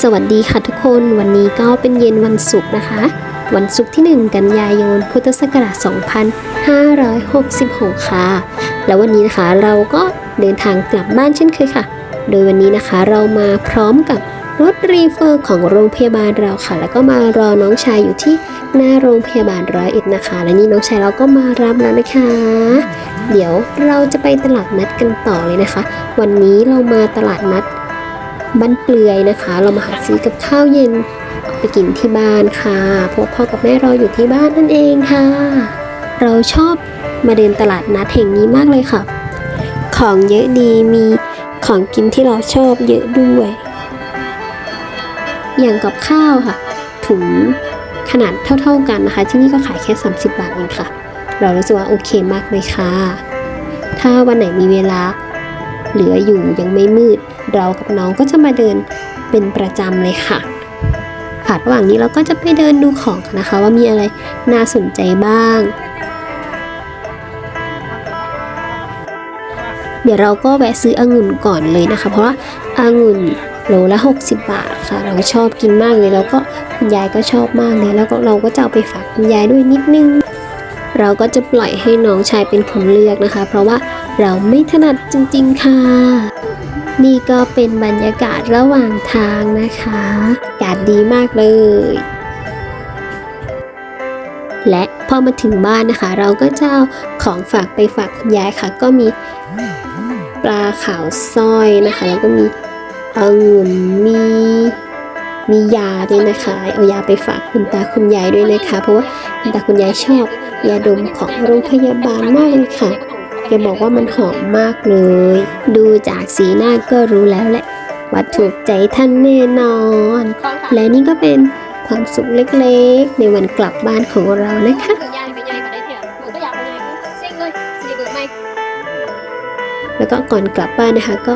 สวัสดีค่ะทุกคนวันนี้ก็เป็นเย็นวันศุกร์นะคะ วันศุกร์ที่ 1 กันยายนพุทธศักราช 2566 ค่ะ แล้ววันนี้นะคะเราก็เดินทางกลับบ้านเช่นเคยค่ะ โดยวันนี้นะคะเรามาพร้อมกับรถรีเฟอร์ของโรงพยาบาลเราค่ะ แล้วก็มารอน้องชายอยู่ที่หน้าโรงพยาบาลร้อยเอ็ดนะคะ และนี่น้องชายเราก็มารับแล้วนะคะ เดี๋ยวเราจะไปตลาดนัดกันต่อเลยนะคะ วันนี้เรามาตลาดนัด บ้านเปลือยนะคะ เรามาหาซื้อกับข้าวเย็นไปกินที่บ้านค่ะเพราะพ่อกับแม่เราอยู่ที่บ้านนั่นเองค่ะ เราชอบมาเดินตลาดนัดแห่งนี้มากเลยค่ะ ของเยอะดีมีของกินที่เราชอบเยอะด้วย อย่างกับข้าวค่ะ ถุงขนาดเท่า ๆกันนะคะ ที่นี่ก็ขายแค่ 30 บาทเองค่ะ เรารู้สึกว่าโอเคมากเลยค่ะ ถ้าวันไหนมีเวลา เหลืออยู่ยังไม่มืด เรากับน้องก็จะมาเดินเป็นประจำเลยค่ะ ค่ะระหว่างนี้เราก็จะไปเดินดูของกันนะคะ ว่ามีอะไรน่าสนใจบ้าง เดี๋ยวเราก็แวะซื้อองุ่นก่อนเลยนะคะ เพราะว่าองุ่นโลละ 60 บาทค่ะ เราชอบกินมากเลย แล้วก็คุณยายก็ชอบมากเลยแล้วก็เราก็จะเอาไปฝากคุณยายด้วยนิดนึง เราก็จะปล่อยให้น้องชายเป็นคนเลือกนะคะ เพราะว่า เราไม่ถนัดจริงๆค่ะ นี่ก็เป็นบรรยากาศระหว่างทางนะคะ อากาศดีมากเลย และพอมาถึงบ้านนะคะ เราก็จะเอาของฝากไปฝากคุณยายค่ะ ก็มีปลาขาวสร้อยนะคะ แล้วก็มีองุ่นมีมียาด้วยนะคะเอายาไปฝากคุณตาคุณยายด้วยนะคะ เพราะว่าคุณตาคุณยายชอบยาดมของโรงพยาบาลมากเลยค่ะ กบอกว่ามันหอมมากเลย ดูจากสีหน้าก็รู้แล้วแหละว่าถูกใจท่านแน่นอน และนี่ก็เป็นความสุขเล็กๆ ในวันกลับบ้านของเรานะคะยายไปยายไปได้เถอะหนูก็อยากไปยายเซ็งเลยสิเบิกไหมแล้วก็ก่อนกลับบ้านนะคะ ก็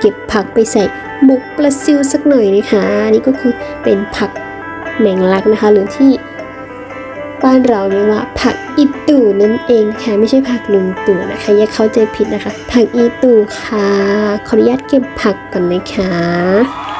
เก็บผักไปใส่หมกปลาซิวสักหน่อยนะคะอันนี่ก็คือเป็นผักแมงลักนะคะ หรือที่ บ้านเราเรียกว่าผักอีตู่นั่นเองค่ะไม่ใช่ผักลุงตู่นะคะอย่าเข้าใจผิดนะคะ ผักอีตู่ค่ะ ขออนุญาตเก็บผักก่อนนะคะ